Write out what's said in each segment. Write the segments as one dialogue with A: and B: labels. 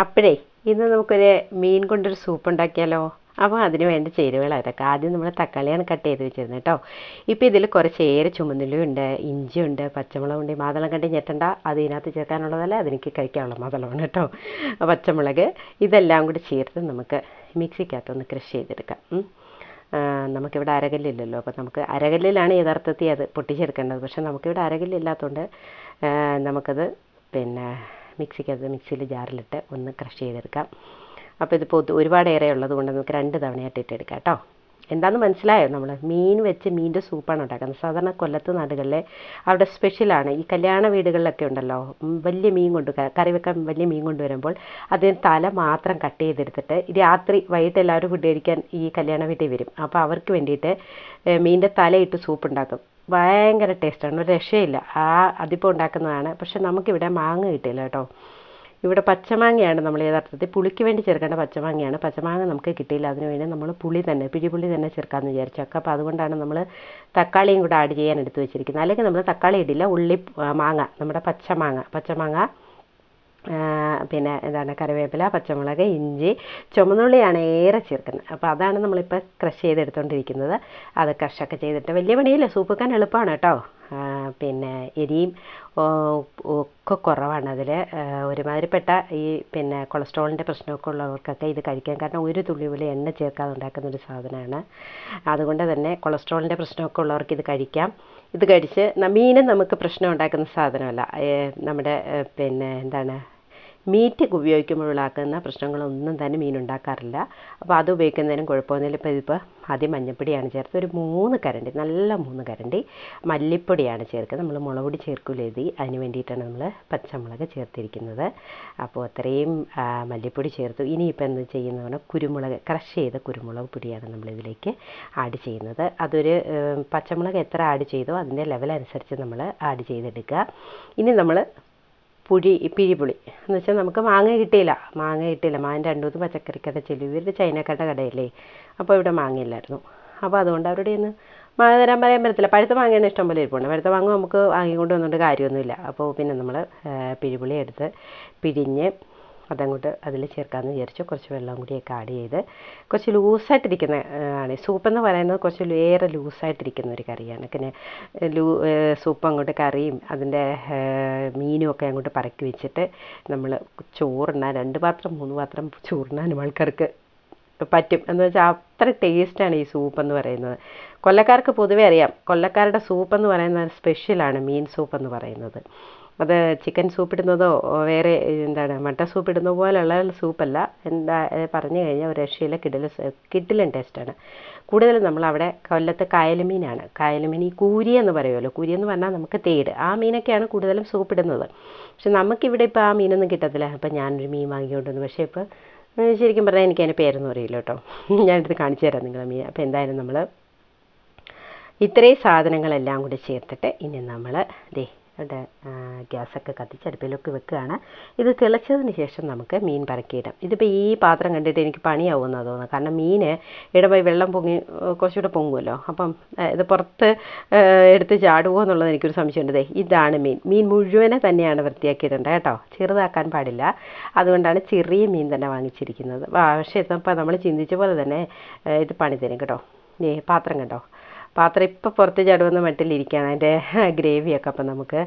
A: അപ്പോഴേ ഇന്ന് നമുക്കൊരു മീൻ കൊണ്ടൊരു സൂപ്പ് ഉണ്ടാക്കിയാലോ? അപ്പോൾ അതിന് വേണ്ട ചേരുവകൾ അതൊക്കെ ആദ്യം നമ്മൾ തക്കാളിയാണ് കട്ട് ചെയ്ത് വെച്ചിരുന്നത് കേട്ടോ ഇപ്പോൾ ഇതിൽ കുറച്ച് ഏറെ ചുമന്നുള്ളിയുണ്ട് ഇഞ്ചിയുണ്ട് പച്ചമുളകുണ്ട്. മാതളം കണ്ടി ഞെട്ടണ്ട. അത് ഇതിനകത്ത് ചേർക്കാനുള്ളതല്ല അതെനിക്ക് കഴിക്കാനുള്ള മാതളമാണ് കേട്ടോ പച്ചമുളക് ഇതെല്ലാം കൂടി ചേർത്ത് നമുക്ക് മിക്സിക്കകത്തൊന്ന് ക്രഷ് ചെയ്തെടുക്കാം. നമുക്കിവിടെ അരകല്ലില്ലല്ലോ. അപ്പോൾ നമുക്ക് അരകല്ലിലാണ് യഥാർത്ഥത്തിൽ അത് പൊട്ടിച്ചെടുക്കേണ്ടത്. പക്ഷേ നമുക്കിവിടെ അരകല്ലില്ലാത്തതുകൊണ്ട് നമുക്കത് പിന്നെ മിക്സിക്കകത്ത് മിക്സിയിൽ ജാറിലിട്ട് ഒന്ന് ക്രഷ് ചെയ്തെടുക്കാം. അപ്പോൾ ഒത്ത് ഒരുപാട് ഏറെ ഉള്ളത് കൊണ്ട് നമുക്ക് രണ്ട് തവണയായിട്ട് ഇട്ടെടുക്കാം കേട്ടോ. എന്താണെന്ന് മനസ്സിലായോ? നമ്മൾ മീൻ വെച്ച് മീനിന്റെ സൂപ്പാണ് ഉണ്ടാക്കുന്നത്. സാധാരണ കൊല്ലത്ത് നാടുകളിലെ അവിടെ സ്പെഷ്യലാണ്. ഈ കല്യാണ വീടുകളിലൊക്കെ ഉണ്ടല്ലോ വലിയ മീൻ കൊണ്ട് കറി വെക്കാൻ വലിയ മീൻ കൊണ്ടുവരുമ്പോൾ അതിന് തല മാത്രം കട്ട് ചെയ്തെടുത്തിട്ട് രാത്രി വൈകിട്ട് എല്ലാവരും ഫുഡ് കഴിക്കാൻ ഈ കല്യാണ വീട്ടിൽ വരും. അപ്പോൾ അവർക്ക് വേണ്ടിയിട്ട് മീന്റെ തലയിട്ട് സൂപ്പ് ഉണ്ടാക്കും. ഭയങ്കര ടേസ്റ്റാണ് ഒരു രക്ഷയില്ല. ആ അതിപ്പോൾ ഉണ്ടാക്കുന്നതാണ്. പക്ഷെ നമുക്കിവിടെ മാങ്ങ കിട്ടില്ല കേട്ടോ. ഇവിടെ പച്ചമാങ്ങയാണ് നമ്മൾ യഥാർത്ഥത്തിൽ പുളിക്ക് വേണ്ടി ചേർക്കേണ്ട പച്ചമാങ്ങയാണ്. പച്ചമാങ്ങ നമുക്ക് കിട്ടിയില്ല. അതിന് വേണ്ടി നമ്മൾ പുളി തന്നെ പിഴിപുളി തന്നെ ചേർക്കാമെന്ന് വിചാരിച്ചു. അപ്പോൾ അതുകൊണ്ടാണ് നമ്മൾ തക്കാളിയും കൂടെ ആഡ് ചെയ്യാൻ എടുത്ത് വെച്ചിരിക്കുന്നത്. അല്ലെങ്കിൽ നമ്മൾ തക്കാളി ഇടില്ല ഉള്ളി മാങ്ങ നമ്മുടെ പച്ചമാങ്ങ. പച്ചമാങ്ങ പിന്നെ എന്താണ് കറിവേപ്പില പച്ചമുളക് ഇഞ്ചി ചുമന്നുള്ളിയാണ് ഏറെ ചേർക്കുന്നത്. അപ്പോൾ അതാണ് നമ്മളിപ്പോൾ ക്രഷ് ചെയ്തെടുത്തുകൊണ്ടിരിക്കുന്നത് അത് ക്രഷൊക്കെ ചെയ്തിട്ട് വലിയ പണിയില്ല സൂപ്പ് വെക്കാൻ എളുപ്പമാണ് കേട്ടോ. പിന്നെ എരിയും ഒക്കെ കുറവാണ് അതിൽ ഒരുമാതിരിപ്പെട്ട ഈ പിന്നെ കൊളസ്ട്രോളിന്റെ പ്രശ്നമൊക്കെ ഉള്ളവർക്കൊക്കെ ഇത് കഴിക്കാം. കാരണം ഒരു തുള്ളി പോലും എണ്ണ ചേർക്കാതെ ഉണ്ടാക്കുന്ന ഒരു സാധനമാണ്. അതുകൊണ്ട് തന്നെ കൊളസ്ട്രോളിന്റെ പ്രശ്നമൊക്കെ ഉള്ളവർക്ക് ഇത് കഴിക്കാം. ഇത് കഴിച്ച് മീനും നമുക്ക് പ്രശ്നം ഉണ്ടാക്കുന്ന സാധനമല്ല. നമ്മുടെ പിന്നെ എന്താണ് മീറ്റ് ഉപയോഗിക്കുമ്പോഴുണ്ടാക്കുന്ന പ്രശ്നങ്ങളൊന്നും തന്നെ മീൻ ഉണ്ടാക്കാറില്ല. അപ്പോൾ അത് ഉപയോഗിക്കുന്നതിനും കുഴപ്പമൊന്നുമില്ല ഇപ്പോൾ ഇതിപ്പോൾ ആദ്യം മഞ്ഞപ്പൊടിയാണ് ചേർത്ത് ഒരു മൂന്ന് കരണ്ടി നല്ല മൂന്ന് കരണ്ടി മല്ലിപ്പൊടിയാണ് ചേർക്കുക. നമ്മൾ മുളക് പൊടി ചേർക്കില്ല ഇത്? അതിന് വേണ്ടിയിട്ടാണ് നമ്മൾ പച്ചമുളക് ചേർത്തിരിക്കുന്നത്. അപ്പോൾ അത്രയും മല്ലിപ്പൊടി ചേർത്തു. ഇനിയിപ്പോൾ എന്ത് ചെയ്യുന്നതാണ്? കുരുമുളക് ക്രഷ് ചെയ്ത കുരുമുളക് പൊടിയാണ് നമ്മളിതിലേക്ക് ആഡ് ചെയ്യുന്നത്. അതൊരു പച്ചമുളക് എത്ര ആഡ് ചെയ്തോ അതിന്റെ ലെവൽ അനുസരിച്ച് നമ്മൾ ആഡ് ചെയ്തെടുക്കുക. ഇനി നമ്മൾ പുഴി പിഴിപുളി എന്ന് വെച്ചാൽ നമുക്ക് മാങ്ങ കിട്ടിയില്ല. മാങ്ങ കിട്ടിയില്ല. മാങ്ങ രണ്ടു മൂന്ന് പച്ചക്കറിക്കട ചെല്ലു. ഇവരുടെ ചൈനക്കട കടയല്ലേ. അപ്പോൾ ഇവിടെ മാങ്ങയില്ലായിരുന്നു അപ്പോൾ അതുകൊണ്ട് അവരുടെ ഇന്ന് മാങ്ങ തരാൻ പറയാൻ പറ്റത്തില്ല. പഴുത്ത മാങ്ങയാണ് ഇഷ്ടം പോലെ ഇരിപ്പുണ്ട്. പഴുത്ത മാങ്ങ നമുക്ക് വാങ്ങിക്കൊണ്ട് വന്നുകൊണ്ട് കാര്യമൊന്നുമില്ല. അപ്പോൾ പിന്നെ നമ്മൾ പിഴിപുളി എടുത്ത് പിഴിഞ്ഞ് അതങ്ങോട്ട് അതിൽ ചേർക്കാമെന്ന് വിചാരിച്ചു. കുറച്ച് വെള്ളം കൂടിയൊക്കെ ആഡ് ചെയ്ത് കുറച്ച് ലൂസായിട്ടിരിക്കുന്ന ആണ്. സൂപ്പ് എന്ന് പറയുന്നത് കുറച്ച് ഏറെ ലൂസായിട്ടിരിക്കുന്ന ഒരു കറിയാണ്. പിന്നെ ലൂ സൂപ്പ് അങ്ങോട്ട് കറിയും അതിന്റെ മീനും ഒക്കെ അങ്ങോട്ട് പറക്കി വെച്ചിട്ട് നമ്മൾ ചോറുണ്ണാൻ രണ്ട് പാത്രം മൂന്ന് പാത്രം ചോറിനാനും ആൾക്കാർക്ക് പറ്റും. എന്ന് വെച്ചാൽ അത്ര ടേസ്റ്റാണ് ഈ സൂപ്പ് എന്ന് പറയുന്നത്. കൊല്ലക്കാർക്ക് പൊതുവേ അറിയാം. കൊല്ലക്കാരുടെ സൂപ്പ് എന്ന് പറയുന്നത് സ്പെഷ്യലാണ് മീൻ സൂപ്പ് എന്ന് പറയുന്നത്. അത് ചിക്കൻ സൂപ്പ് ഇടുന്നതോ വേറെ എന്താണ് മട്ട സൂപ്പ് ഇടുന്ന പോലെയുള്ള സൂപ്പല്ല എന്താ പറഞ്ഞു കഴിഞ്ഞാൽ ഒരു രക്ഷയിലെ കിടില കിടിലൻ ടേസ്റ്റാണ് കൂടുതലും നമ്മളവിടെ കൊല്ലത്ത് കായലുമീനാണ്. കായലുമീൻ ഈ കൂരി എന്ന് പറയുമല്ലോ. കൂരി എന്ന് പറഞ്ഞാൽ നമുക്ക് തേട്. ആ മീനൊക്കെയാണ് കൂടുതലും സൂപ്പ് ഇടുന്നത്. പക്ഷെ നമുക്കിവിടെ ഇപ്പോൾ ആ മീനൊന്നും കിട്ടത്തില്ല. അപ്പം ഞാനൊരു മീൻ വാങ്ങിക്കൊണ്ടുവന്നു. പക്ഷേ ഇപ്പോൾ ശരിക്കും പറഞ്ഞാൽ എനിക്ക് അതിന്റെ പേരൊന്നും അറിയില്ല കേട്ടോ. ഞാനെടുത്ത് കാണിച്ചു തരാം നിങ്ങളെ മീൻ. അപ്പോൾ എന്തായാലും നമ്മൾ ഇത്രയും സാധനങ്ങളെല്ലാം കൂടി ചേർത്തിട്ട് ഇനി നമ്മൾ ദേ ഗ്യാസൊക്കെ കത്തിച്ച് അടുപ്പിലൊക്കെ വെക്കുകയാണ്. ഇത് തിളച്ചതിന് ശേഷം നമുക്ക് മീൻ പറക്കിയിടാം ഇതിപ്പോൾ ഈ പാത്രം കണ്ടിട്ട് എനിക്ക് പണിയാവുമെന്നാണ് തോന്നുന്നത്. കാരണം മീൻ ഇടപോയി വെള്ളം പൊങ്ങി കുറച്ചുകൂടെ പൊങ്ങുമല്ലോ അപ്പം ഇത് പുറത്ത് എടുത്ത് ചാടുമോ എന്നുള്ളത് എനിക്കൊരു സംശയമുണ്ട് ഇതാണ് മീൻ. മീൻ മുഴുവനെ തന്നെയാണ് വൃത്തിയാക്കിയിട്ടുണ്ട് കേട്ടോ. ചെറുതാക്കാൻ പാടില്ല. അതുകൊണ്ടാണ് ചെറിയ മീൻ തന്നെ വാങ്ങിച്ചിരിക്കുന്നത്. പക്ഷേ ഇതിപ്പോൾ നമ്മൾ ചിന്തിച്ച പോലെ തന്നെ ഇത് പണി തരും കേട്ടോ. പാത്രം കണ്ടോ? പാത്രം ഇപ്പോൾ പുറത്ത് ചാടുമെന്ന മട്ടിലിരിക്കുകയാണ് അതിന്റെ ഗ്രേവിയൊക്കെ അപ്പം നമുക്ക്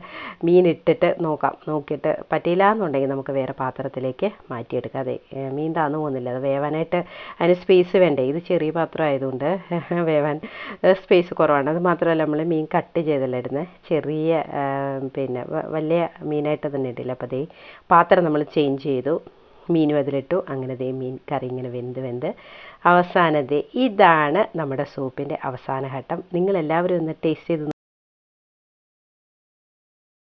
A: മീൻ ഇട്ടിട്ട് നോക്കാം. നോക്കിയിട്ട് പറ്റിയില്ല എന്നുണ്ടെങ്കിൽ നമുക്ക് വേറെ പാത്രത്തിലേക്ക് മാറ്റിയെടുക്കാം. അതെ മീൻ താന്നു പോകുന്നില്ല. അത് വേവാനായിട്ട് അതിന് സ്പേസ് വേണ്ടേ? ഇത് ചെറിയ പാത്രം ആയതുകൊണ്ട് വേവാൻ സ്പേസ് കുറവാണ്. അത് മാത്രമല്ല നമ്മൾ മീൻ കട്ട് ചെയ്തല്ല ഇടുന്നത് ചെറിയ പിന്നെ വലിയ മീനായിട്ട് തന്നെ ഇടില്ല. അപ്പോൾ അതേ പാത്രം നമ്മൾ ചേഞ്ച് ചെയ്തു. മീനും അതിലിട്ടു അങ്ങനെ ദേ മീൻ കറി ഇങ്ങനെ വെന്ത് വെന്ത് അവസാനത്തെ ഇതാണ് നമ്മുടെ സൂപ്പിന്റെ അവസാന ഘട്ടം. നിങ്ങളെല്ലാവരും ഒന്ന് ടേസ്റ്റ് ചെയ്ത്